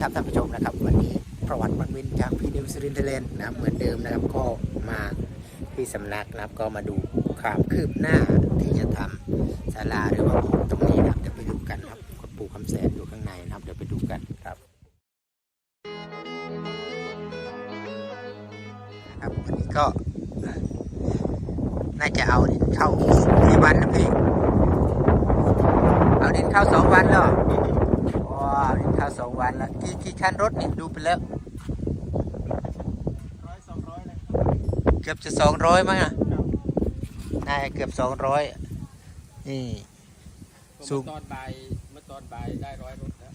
ครับท่านผู้ชมนะครับวันนี้ประวัติวันวินจากพีนิวซีรินเทเลนนะครับเหมือนเดิมนะครับก็มาที่สำนักนะครับก็มาดูความคืบหน้าที่จะทำศาลาหรือว่าโบสถ์ตรงนี้นะครับเดี๋ยวไปดูกันครับก็ปู่คำแสนอยู่ข้างในนะครับเดี๋ยวไปดูกันครับครับวันนี้ก็น่าจะเอาดินเข้ากี่วันนะพี่เอาดินเข้าสองวันแล้ว ข้าวสองวันแล้วกี่กี่คันรถนี่ดูไปแล้วร้อยสองร้อยเลยเกือบจะสองร้อยมั้งอะน่าจะเกือบสองร้อยนี่สูสูงงตอนบ่ายเมื่อตอนบ่ายได้ร้อยรถแล้ว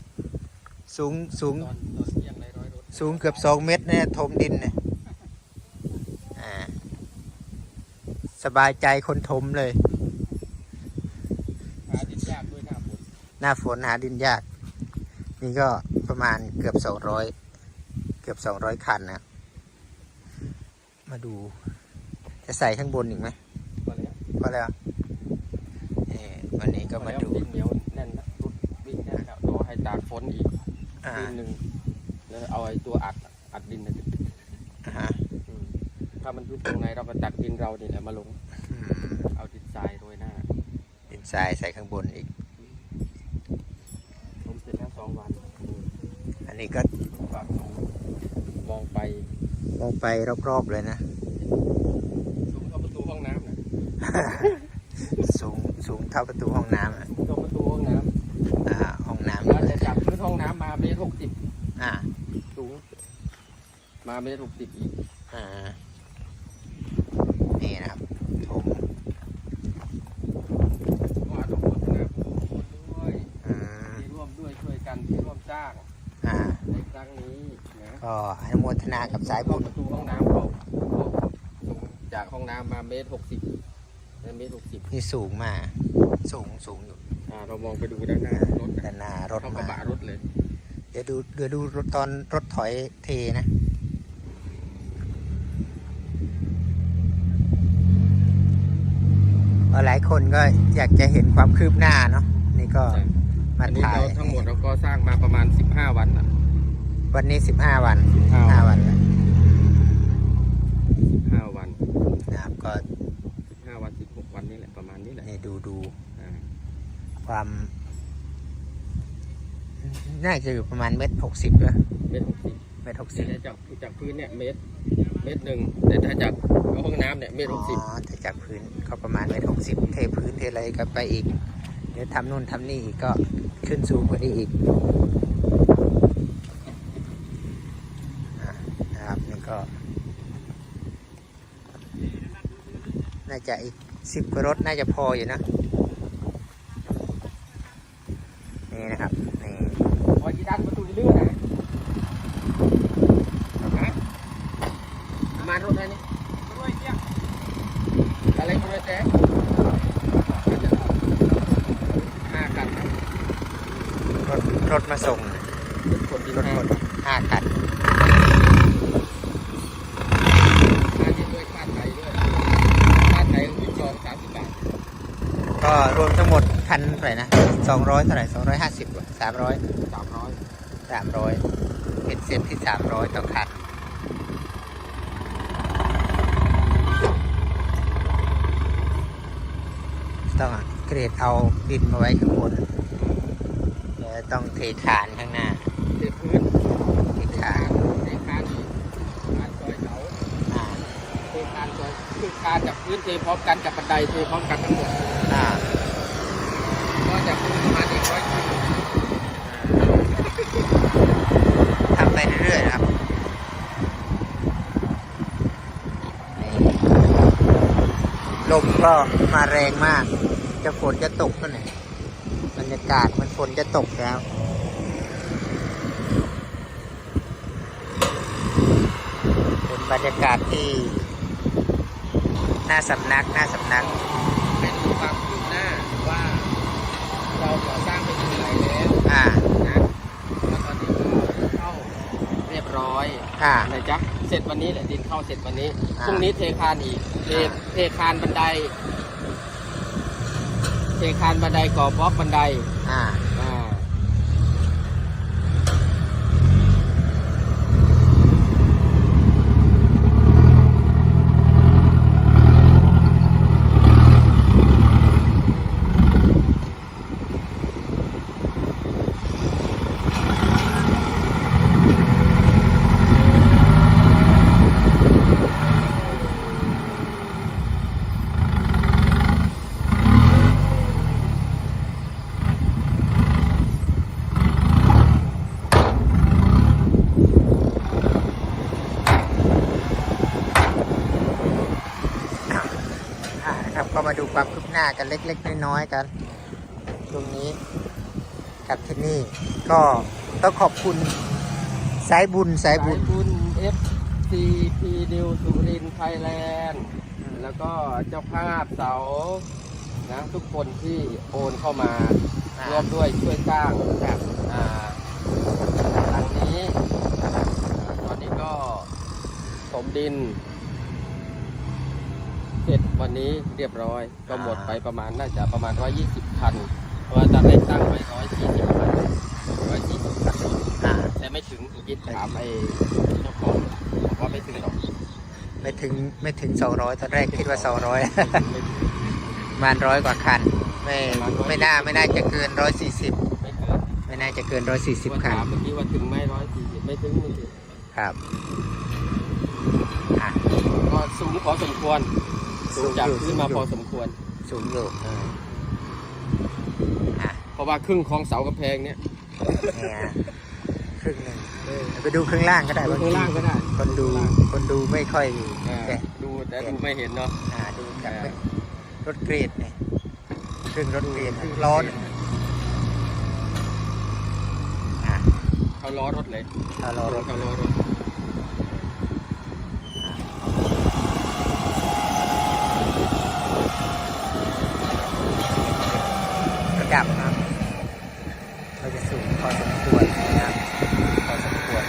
สูงสูงตอนตอนเที่ยงได้ร้อยรถสูงเกือบสองเมตรเนี่ยถมดินเนี่ยอ่าสบายใจคนถมเลย หาดินยากด้วยหน้าฝนหน้าฝนหาดินยาก นี่ก็ประมาณเกือบสองร้อยเกือบสองร้อยคันนะมาดู จะใส่ข้างบนอีกไหมมาแล้วพอแล้วเอ่อวันนี้ก็มาดูดินเหนียวแน่นนะรุดวิ่งแน่นแล้วรอให้ตากฝนอีกอ่าดินหนึ่งแล้วเอาไอ้ตัวอัดอัดดินนะอ่าฮะอืมถ้ามันยุบตรงไหนเราก็ตักดินเรานี่แหละมาลงอืมเอาดินทรายโรยหน้าดินทรายใส่ข้างบนอีก ผมเสร็จแล้วสองวัน อั นนี้ก็ฝากมองไปมองไปรอบๆเลยนะสูงเข้าประตูห้องน้ำนะสูงสูงเท่าประตูห้องน้ำอะเข้าประตูห้องน้อ่าห้องำน้ำแล้วจะจับพื้นห้องน้ำมาเมตรหกสิบอ่าสูง มาเมตรหกสิบอีกอ่านี่นะครับถม ว่าต้องพัฒนาผู้คนด้วย อืม ที่ร่วมด้วยช่วยกันที่ร่วมสร้าง อ่า ในครั้งนี้นะ ก็อนุโมทนากับสายเข้าบุญประตูห้องน้ำเขาสูงจากห้องน้ำมาเมตรหกสิบเมตรหกสิบนี่สูงมากสูงสูงอยู่อ่าเรามองไปดูด้านหน้ารถด้านหน้ารถเข้ากระมาบะรถเลย เดี๋ยวดูเดี๋ยวดูรถตอนรถถอยเทนะก็หลายคนก็อยากจะเห็นความคืบหน้าเนาะนี่ก็มาอันนี้ถ่าย เราทั้งหมดเราก็สร้างมาประมาณ15วันนะ วันนี้สิบห้าวัน15ห้าวันแล้ว15วันนะครับก็15วัน16วันนี่แหละประมาณนี้แหละนี่ดูดูอ่าความน่าจะอยู่ประมาณเมตรหกสิบด้วยเมตรหกสิบเมตรหกสิบแต่จากจากพื้นเนี่ยเมตรเมตรหนึ่งแต่ถ้าจากห้องน้ำเนี่ยเมตรอ๋หกสิบอแต่จากพื้นก็ประมาณเมตรหกสิบเทพื้นเทอะไรก็ไปอีก เดี๋ยวทำนู่นทำนี่อีกก็ขึ้นสูงกว่านี้อีกอะนะครับนี่ ก็น่าจะอีกสิบกว่ารถน่าจะพออยู่นะ นี่นะครับ นี่ พอจีดันประตูเลื่อนนะฮะมารถอะไรนี่รถเที่ยงอะไรรถแจ๊ห้าคัน รถรถมาส่ง คนดิน รถ ห้า หมดห้าคัน ค่าที่ด้วยค่าไถด้วยค่าไถยี่สองสามสิบบาท ก็รวมทั้งหมดคันเท่าไหร่นะสองร้อยเท่าไหร่สองร้อยห้าสิบสามร้อยสามร้อยสามร้อยเป็นเซตที่สามร้อยต่อคันต้องเกรดเอาดินมาไว้ข้างบนแล้วต้องเทคานข้างหน้าเทพื้นเทคานเทคานกคานซอยเสาอ่าเทคานซอยคือคานกับพื้นเทพร้อมกันกับบันไดเทพร้อมกันทั้งหมด อ่า ก็จะพื้นประมาณอีกร้อยคิว ทำไปเรื่อยๆนะครับนี่ลม ก็มาแรงมาก จะฝนจะตกก็ไหนบรรยากาศมันฝนจะตกแล้วเป็นบรรยากาศที่หน้าสำนักหน้าสำนักเป็นความคืบหน้าว่าเราก่อสร้างไปถึงไหนแล้วอ่านะแล้วตอนนี้ก็เข้าเรียบร้อยอ่านะจ๊ะ เสร็จวันนี้แหละดินเข้าเสร็จวันนี้อ่า พรุ่งนี้เทคานอีกเทเทคานบันได เทคานบันไดก่อบล็อกบันได อ่าอ่า ความคืบหน้า กันเล็กๆน้อยๆกัน ตรงนี้กับที่นี่ ก็ต้องขอบคุณสายบุญสายบุญบุญ FCP ดิวสุรินไทยแลนด์แล้วก็เจ้าภาพเสานะทุกคนที่โอนเข้ามาอ่าร่วมด้วยช่วยสร้างแบบอ่าหลังนี้อ่าตอนนี้ก็สมดิน เสร็จวันนี้เรียบร้อย ก็หมดไปประมาณน่าจะประมาณ 120คันเพราะว่าตอนแรกตั้งไว้140คัน140คันอ่าแต่ไม่ถึงอีกนิดถามไอ้เจ้าของว่าไม่ถึงหรอกไม่ถึงไม่ถึง 200 ตอนแรกคิดว่า 200ไม่ถึงประมาณร้อยกว่าคัน ไม่ประมาณ140ไม่น่าไม่น่าจะเกิน 140 ไม่เกินไม่น่าจะเกินว่า140 คันถามเมื่อกี้ว่าถึงไหมร้อยสี่สิบไม่ถึงไม่ถึงครับอะก็สูงพอสมควร สูงจากพื้นมาพอสมควร สูงอยู่อะเพราะว่าครึ่งของเสากำแพงเนี่ยเนี่ยครึ่งหนึ่งไปดูข้างล่างก็ได้ดูข้างล่างก็ได้ คนดูคนดูไม่ค่อยเออแต่ดูแต่ดูไม่เห็นเนาะอ่าดูจากรถเกรดเนี่ยครึ่งรถเกรดร้อนเขาล้อรถเลยถ้าล้อรถเขาล้อรถ ระดับนะครับเราจะสูงพอสมควรนะครับพอสมควร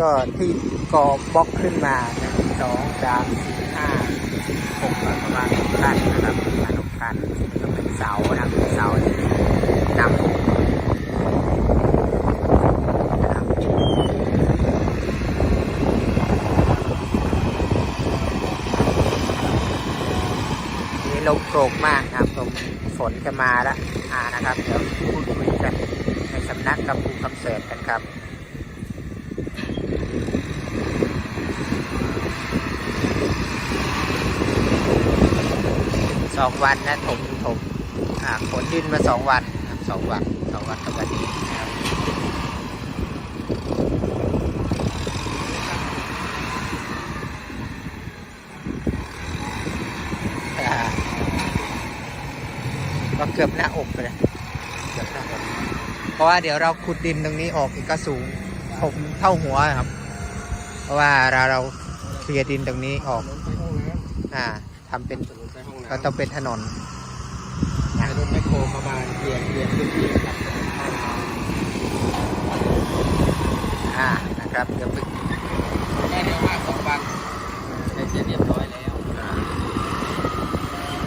ก็ที่กอบล็อกขึ้นมาสองสามสี่ห้าหกประมาณหกันนะครับประมาณหกันก็เป็นเสานะเสาที่นำนะครับนี่ลมโกรกมากครับลมฝนจะมาแล้วอ่านะครับ เดี๋ยวพูดคุยกันในสำนักกับครูคำเสริฐกันครับ สองวันนะถมถมอ่าขนดินมาสองวันสองวันสองวันกับวันนี้นะครับก็เกือบหน้าอกเลยเกือบหน้าอกเพราะว่าเดี๋ยวเราขุดดินตรงนี้ออกอีกก็สูงผมเท่าหัวครับ เพราะว่าเราเราเคลียร์ดินตรงนี้ออก อ่าทำเป็น ก็ต้องเป็นถนนให้รถแมคโครมาบานเคลียร์เคลียร์พื้นที่ครับอ่านะครับเดี๋ยวไปแค่เดียวว่าสองวันได้เสร็จเรียบร้อยแล้ว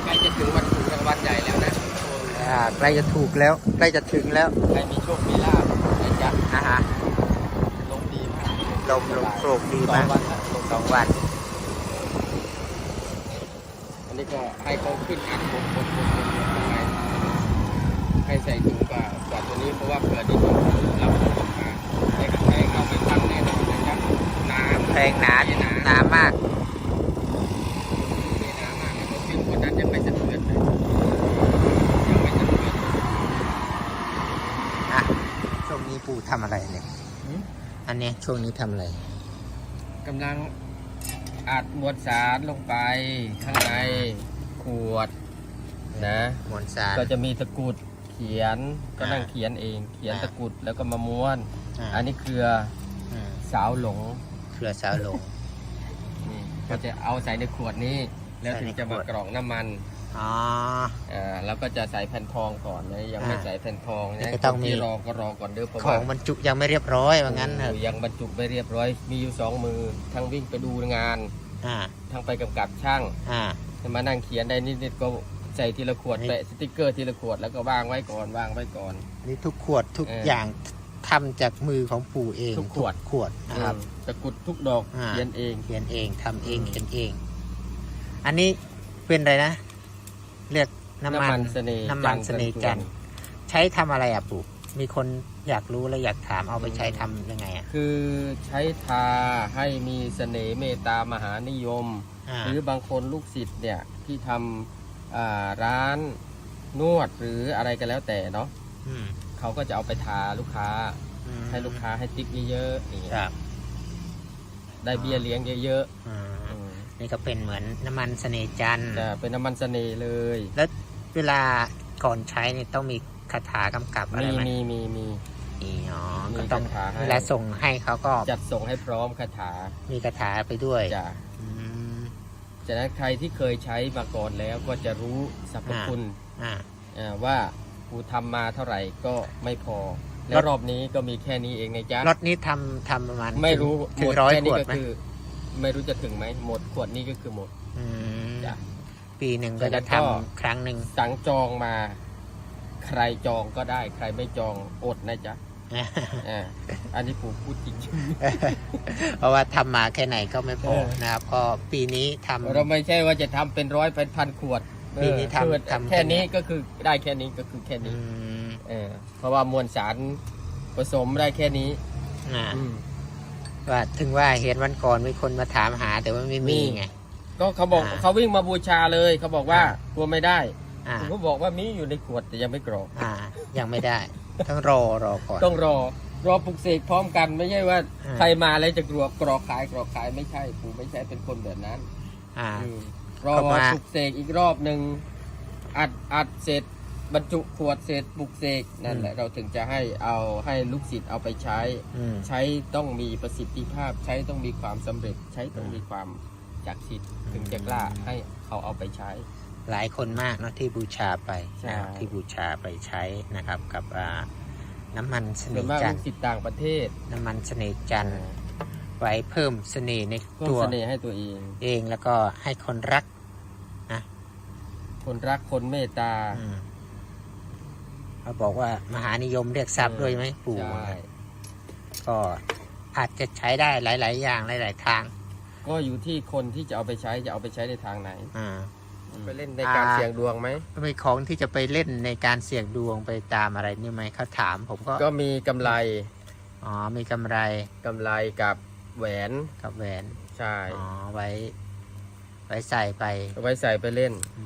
ใกล้จะถึงวันถูกรางวัลใหญ่แล้วนะอ่าใกล้จะถูกแล้วใกล้จะถึงแล้วใครมีโชคมีลาภได้จัดอ่าฮะลงดีมากลมลมโกรกดีสอมางกวันละลงสองวัน อันนี้ก็ ให้เขาขึ้นอัดบนบนบนบนทำไมให้ใส่ถุงกว่ากว่าตัวนี้เพราะว่าเผื่อที่เราเราออกมาให้กระแพงเราไปตั้งแน่นอนนะครับน้ำแพงหนาหนามากนี่น้ำมากเลยขึ้นคนนั้นยังไม่สะเทือนเลยยังไม่สะเทือนอะช่วงนี้ปู่ทำอะไรเนี่ยอันเนี้ยช่วงนี้ทำอะไรกำลังอัดมวลสารลงไปข้างใน ขวดนะมวลสาร ก็จะมีตะกรุดเขียนก็นั่งอ่าเขียนเอง เขียนอ่าตะกรุดแล้วก็มาม้วน อ่า อันนี้เครืออืมสาวหลงเครือสาวหลง นี่ก็จะเอาใส่ในขวดนี้ แล้วถึงจะมาใส่ในขวด กรองน้ำมันอ๋อ อ่าแล้วก็จะใส่แผ่นทองก่อนนะยังไม่อ่าใส่แผ่นทองนี่นะก็ต้องมี ที่รอก็รอก่อนเด้อเพราะขอว่างบรรจุยังไม่เรียบร้อยว่างั้นเถอะโอ้ยังบรรจุไม่เรียบร้อย มีอยู่สองมือทั้งวิ่งไปดูงาน อ่าทั้งไปกำกับช่าง อ่า มานั่งเขียนได้นิดๆก็ใส่ทีละขวดนี่แปะสติกเกอร์ทีละขวดแล้วก็วางไว้ก่อนวางไว้ก่อน นี่ทุกขวดทุกเอออ อย่างทำจากมือของปู่เองทุกขวด ขวดนะครับ อืมตะกรุดทุกดอกอ่า เขียนเอง เขียนเองทำเองอืม เขียนเอง อันนี้เป็นอะไรนะ เรียกน้ำมันเสน่ห์น้ำมันเสน่ห์จันทร์ทร์ใช้ทำอะไรอะปู่มีคนอยากรู้และอยากถามเอาไปใช้ทำยังไงอะ คือใช้ทาให้มีเสน่ห์เมตตามหานิยมอ่า หรือบางคนลูกศิษย์เนี่ยที่ทำอ่าร้านนวดหรืออะไรก็แล้วแต่เนาะอืมเขาก็จะเอาไปทาลูกค้าอืมให้ลูกค้าให้ติ๊กเยอะๆอย่างเงี้ยครับได้เบี้ยเลี้ยงเยอะอืมๆอืมในนี่ก็เป็นเหมือนน้ำมันเสน่ห์จันทร์จะเป็นน้ำมันเสน่ห์เลย แล้วเวลาก่อนใช้นี่ต้องมีคาถากำกับอะไรมีไหมมีมีมีมีอ๋อมีก็ต้องคาถาให้เวลาส่งให้เขาก็จัดส่งให้พร้อมคาถา มีคาถาไปด้วยจะอืม จากนั้นใครที่เคยใช้มาก่อนแล้วก็จะรู้สรรพคุณอ่าอ่าว่ากูทำมาเท่าไหร่ก็ไม่พอ แล้วรอบนี้ก็มีแค่นี้เองนะจ๊ะ รถนี้ทำทำประมาณไม่รู้ถึหมงดร้อยแค่ขนี้วดก็ไหมคือ ไม่รู้จะถึงไหมหมดขวดนี้ก็คือหมดมจ้ะปีหนึ่งก็ฉะนั้จะนทำก็ ครั้งหนึ่งสั่งจองมา ใครจองก็ได้ ใครไม่จองอดนะจ๊ะ อ่าอันนี้ผมพูดจริง เพราะว่าทำมาแค่ไหนก็ไม่พอเออ นะครับ ก็ปีนี้ทำ เราไม่ใช่ว่าจะทำเป็นร้อยเป็นพันขวดปีนี้ทำเออทำ แค่นี้ก็คือได้แค่นี้ก็คือแค่อืนี้ มเออ เพราะว่ามวลสารผสมได้แค่นี้อ่าอืม ว่าถึงว่าเห็นวันก่อนมีคนมาถามหาแต่ว่าไม่มีมี ไง ก็เขาบอกอ่า เขาวิ่งมาบูชาเลย เขาบอกว่าอ่ากลัวไม่ได้อ่า ผมก็บอกว่ามีอยู่ในขวดแต่ยังไม่กรอกอ่า ยังไม่ได้ ต้องรอรอก่อน ต้องรอ รอปลุกเสกพร้อมกันไม่ใช่ว่า อ่า ใครมาแล้วจะกรอกกรอกขายกรอกขายไม่ใช่ผมไม่ใช่เป็นคนแบบนั้นอ่า อืมรอเข้ามา ปลุกเสกอีกรอบหนึ่งอัดอัดเสร็จ บรรจุขวดเสร็จปลุกเสกนั่นแหละเราถึงจะให้เอาให้ลูกศิษย์เอาไปใช้ อืม ใช้ต้องมีประสิทธิภาพ ใช้ต้องมีความสำเร็จ ใช้ต้องมีความจักดิ์สิทธิ์ถึงจะกล้าให้เขาเอาไปใช้ หลายคนมากเนาะที่บูชาไปใช่นะครับที่บูชาไปใช้นะครับกับอ่าน้ำมันเสส่วน่นห์มากจันลูทกร์ศิษย์ต่างประเทศน้ำมันเสน่ห์จันทร์ไว้เพิ่มเสน่ห์ในเพิ่มตัวเสน่ห์ให้ตัวเอง เองแล้วก็ให้คนรักคนรักคนเมตตา อืมเขาบอกว่ามหานิยมเรียกทรัพย์ด้วยไหมปู่ ใช่ ก็อาจจะใช้ได้หลาย ๆ อย่างหลาย ๆ ทางก็อยู่ที่คนที่จะเอาไปใช้จะเอาไปใช้ในทางไหน อ่า ไปเล่นในการอ่าเสี่ยงดวงไหมเป็นของที่จะไปเล่นในการเสี่ยงดวงไปตามอะไรนี่ไหมเขาถามผมก็ก็มีกำไรอ๋อมีกำไรกำไรกับแหวนกับแหวนใช่อ๋อไว้ ไว้ใส่ไปเอาไว้ใส่ไปเล่นอื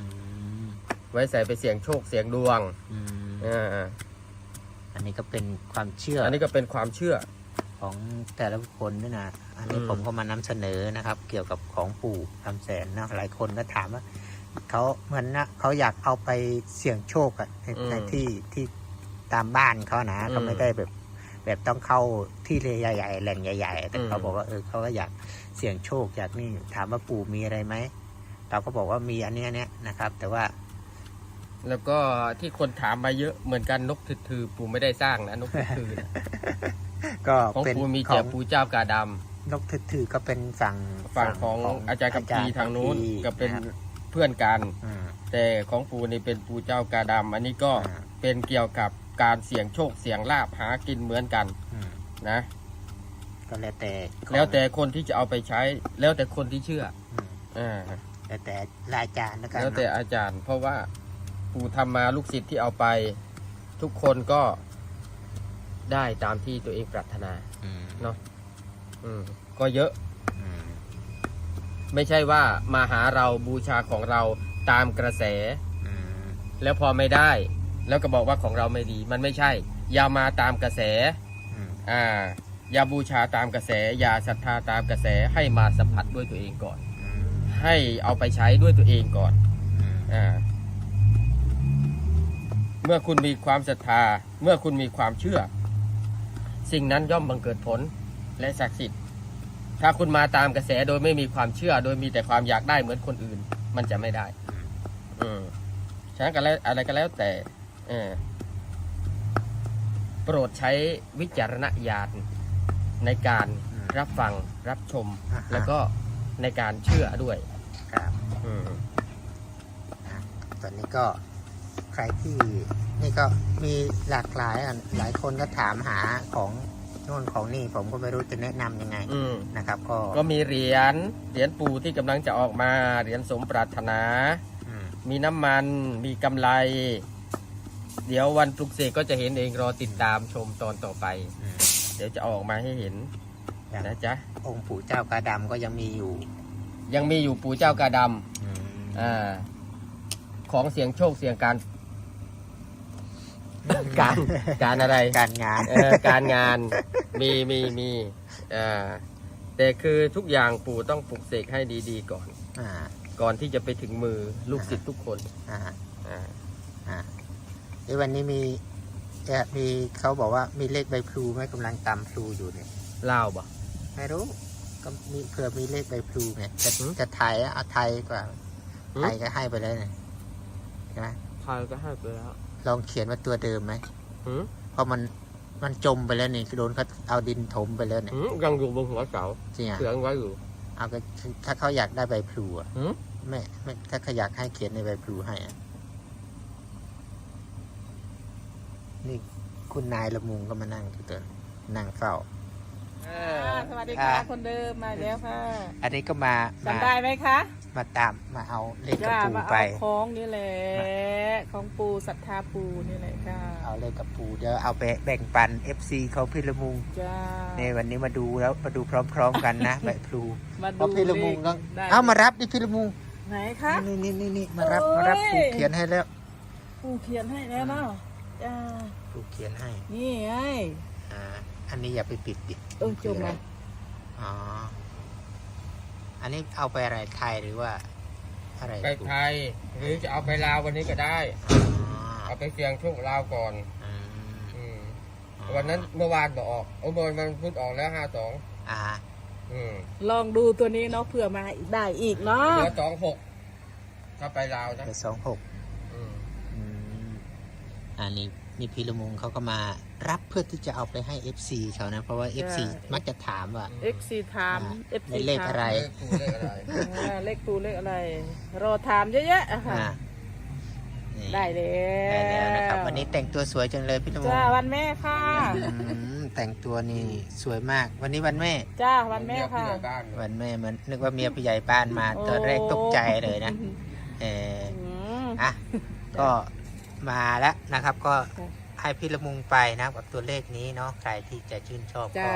มไว้ใส่ไปเสี่ยงโชคเสี่ยงดวงอืมอ่าอันนี้ก็เป็นความเชื่อ อันนี้ก็เป็นความเชื่อของแต่ละคนด้วยนะ อันนี้อืมผมก็มานำเสนอนะครับ เกี่ยวกับของปู่คำแสนนะหลายคนก็ถามว่า เขาเหมือนนะเขาอยากเอาไปเสี่ยงโชคอะในในที่ที่ตามบ้านเขานะเขาไม่ได้แบบ แบบต้องเข้าที่ใหญ่ๆแหล่งใหญ่ ๆ แต่เขาบอกว่าเออเขาก็อยากเสี่ยงโชคอยากนี่ถามว่าปู่มีอะไรไหมเราก็บอกว่ามีอันเนี้ยเนี้ยนะครับ แต่ว่า แล้วก็ที่คนถามมาเยอะเหมือนกันนกถือๆปูไม่ได้สร้างนะนกถือๆนะก็ของเป็นปูมีขแต่องปูเจ้ากาดำ นกถือๆก็เป็นฝั่งฝั่งของอาจารย์กัมพีทางนู้นอาจารย์ก็เป็นคัมภีร์เพื่อนกันอืมแต่ของปูนี่เป็นปูเจ้ากาดำอันนี้ก็อ่า เป็นเกี่ยวกับการเสี่ยงโชคเสี่ยงลาบหากินเหมือนกันอืมนะ ก็แล้วแต่ของแล้วแต่คนที่จะเอาไปใช้ แล้วแต่คนที่เชื่ออืมอ่าแล้วแต่รายจารย์แล้วกันแล้วแต่อาจารย์ เพราะว่าปู่ทำมาลูกศิษย์ที่เอาไป ทุกคนก็ได้ตามที่ตัวเองปรารถนา อืม เนาะอืมก็เยอะอืม ไม่ใช่ว่ามาหาเราบูชาของเราตามกระแส อืมแล้วพอไม่ได้ แล้วก็บอกว่าของเราไม่ดี มันไม่ใช่ อย่ามาตามกระแส อืมอ่า อย่าบูชาตามกระแส อย่าศรัทธาตามกระแสให้มาสัมผัสด้วยตัวเองก่อน อืมให้เอาไปใช้ด้วยตัวเองก่อน อืมอ่า เมื่อคุณมีความศรัทธา เมื่อคุณมีความเชื่อ สิ่งนั้นย่อมบังเกิดผลและศักดิ์สิทธิ์ ถ้าคุณมาตามกระแสโดยไม่มีความเชื่อ โดยมีแต่ความอยากได้เหมือนคนอื่น มันจะไม่ได้ อืมฉะนั้นก็แล้วอะไรก็แล้วแต่เออโปรดใช้วิจารณญาณในการอืมรับฟังรับชม อ่าฮะ แล้วก็ในการเชื่อด้วย ครับอืมตอนนี้ก็ใครที่นี่ก็มีหลากหลายอะหลายคนก็ถามหาของโน่นของนี่ผมก็ไม่รู้จะแนะนำยังไงอืม นะครับ ก็ก็มีเหรียญเหรียญปู่ที่กำลังจะออกมาเหรียญสมปรารถนา อืมมีน้ำมันมีกำไร เดี๋ยววันปลุกเสกก็จะเห็นเองรอติดตามชมตอนต่อไป อืมเดี๋ยวจะเอาออกมาให้เห็นอย่างนะจ๊ะองค์ปู่เจ้ากาดำก็ยังมีอยู่ยังมีอยู่ปู่เจ้ากาดำอืมอ่าของเสียงโชคเสียงการ การการอะไร การงานเออการงานมีมีมีอ่าแต่คือทุกอย่างปู่ต้องปลุกเสกให้ดีๆก่อน อ่าก่อนที่จะไปถึงมือลูกศิษย์ทุกคนอ่าอ่าอ่าเดี๋ยววันนี้มีจะมีเขาบอกว่ามีเลขใบพลูไหมกำลังตำพลูอยู่เนี่ยเล่าวบ่ ไม่รู้ก็มีเผื่อมีเลขใบพลูไงจะหืมจะไทยอะเอาไทยกว่าหืมไทยก็ให้ไปแล้วเนี่ยใช่ไหมใครก็ให้ไปแล้ว ลองเขียนว่าตัวเดิมไหมหืมเพราะมันมันจมไปแล้วนี่โดนเขาเอาดินถมไปแล้วเนี่ยหืมยังอยู่บนหัวเสาจริงอะเสียงไว้อยู่ เอาก็ถ้าเขาอยากได้ใบพลูอะหืม ไม่ไม่ถ้าเขาอยากให้เขียนในใบพลูให้อะนี่คุณนายละมุงก็มานั่งที่ตัวนั่งเฝ้าค่ะสวัสดีค่ะอ่าคนเดิมมาแล้วค่ะอันนี้ก็มามาจำได้ไหมคะ มาตามมาเอาเลขกระจ้าปูมาไป เอาของนี่แหละของปูศรัทธาปูนี่แหละค่ะเอาเลขกระปูเดี๋ยวเอาไปแบ่งปัน FC เขาพี่ละมุงจ้าในวันนี้มาดูแล้วมาดูพร้อมๆกันนะ ใบพลูมาเพราะดูพี่ละมุงต้องได้เอามารับดิพี่ละมุงไหนคะ นี่นี่นี่นี่มารับโอ้ยมารับปูเขียนให้แล้วปูเขียนให้แล้วเนาะจ้าปูเขียนให้นี่ไงอ่าอันนี้อย่าไปปิดดิเออจมละอ๋อ อันนี้เอาไปอะไรไทยหรือว่า อะไรไปไทย หรือจะเอาไปลาววันนี้ก็ได้อ๋อเอาไปเสี่ยงโชคลาวก่อนอืมอืมวันนั้นเมื่อวานบอกออกโอ้เมื่อวานมันพูดออกแล้วห้าสองอ่าอืมลองดูตัวนี้เนาะเผื่อมาได้อีกเนาะเหลือสองหกถ้าไปลาวนะไปสองหกอืมอืมอันนี้นี่พี่ละมุงเขาก็มา รับเพื่อที่จะเอาไปให้ FC เขานะ เพราะว่า FC มักจะถามว่าเอ็กซีถามอ่าเอฟในซีเลขอะไรเลขคูเลขอะไรเลขปูเลขอะไร รอถามเยอะๆอะค่ะ อ่านี่ได้แล้วได้แล้วนะครับ วันนี้แต่งตัวสวยจังเลยพี่ละมุงจ้าวันแม่ค่ะ อืมแต่งตัวนี่สวยมาก วันนี้วันแม่ จ้าวันแม่ค่ะเมียผู้ใหญ่บ้านวันแม่เหมันนึกว่าเมียผู้ใหญ่บ้านมาตอนแรกตกใจเลยนะเอออืม อะก็มาแล้วนะครับ ก็ค่ะ ให้พี่ละมุงไปนะครับกับตัวเลขนี้เนาะใครที่จะชื่นชอบจ้าก็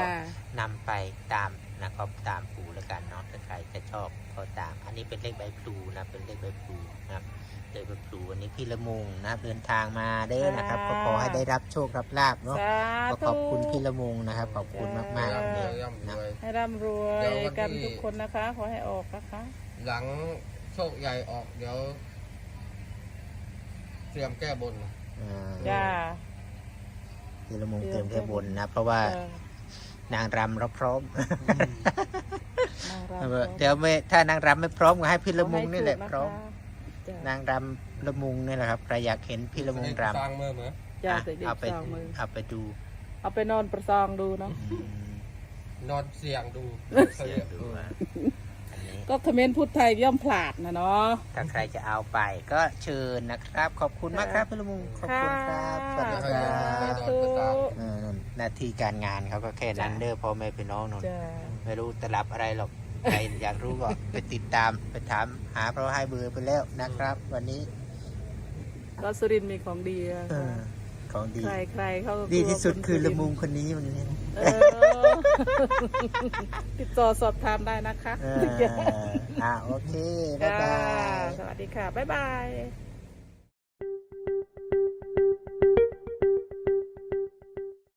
นำไปตามนะครับตามปูแล้วกันเนาะถ้าใครจะชอบก็ตาม อันนี้เป็นเลขใบพลูนะเป็นเลขใบพลูนะครับเลขใบพลูวันนี้พี่ละมุงนะครับเดินทางมาเด้อนะครับก็ขอให้ได้รับโชครับลาบเนาะ สาก็ธุ ขอบคุณพี่ละมุงนะครับ ขอบคุณมากๆร่ำรเลวยยร่ำรวย ให้ร่ำรวเดี๋ยยววันที่ กันทุกคนนะคะ ขอให้ออกนะคะ หลังโชคใหญ่ออกเดี๋ยว เตรียมแก้บนอ่าจ้า พี่ละมุงเตรียมแค่บนนะ เพราะว่าจ้านางรำเราพร้อมนางรำเดี๋ยวไม่ถ้านางรำไม่พร้อมก็ให้พี่ละมุงนี่แหละขอพร้อมให้ถูกนะคะนางรำละมุงนี่แหละครับใครอยากเห็นพี่ละมุงรำตังมือเหมือนจ้าอะจ้าเด็กเอาไปสองมือเอาไปดู เอาไปนอนประซองดูเนาะอืมนอนเสี่ยงดูเสียงดูอะอันนี้ ก็คอมเมนต์พูดไทยย่อมพลาดนะเนาะ ถ้าใครจะเอาไปก็เชิญนะครับ ขอบคุณมากครับพี่ละมุงขอบคุณครับสวัสดีคสารับธุ เออหน้าที่การงานเขาก็แค่นั้นจ้ะเด้อพ่อแม่พี่น้องนน จ้าไม่รู้ตลับอะไรหรอก ใครอยากรู้ก็ไปติดตามไปถามหาเพราะให้เบอร์ไปแล้วนะครับ วันนี้ก็สุรินทร์มีของดีอะเออ ของดี ใครใครๆเขาก็ดีที่สุดกลัวคือณละมุงคนนี้มันนี่เออติดต่อสอบถามได้นะคะเอออ่าโอเค บ๊ายบายสวัสดีค่ะ บ๊ายบาย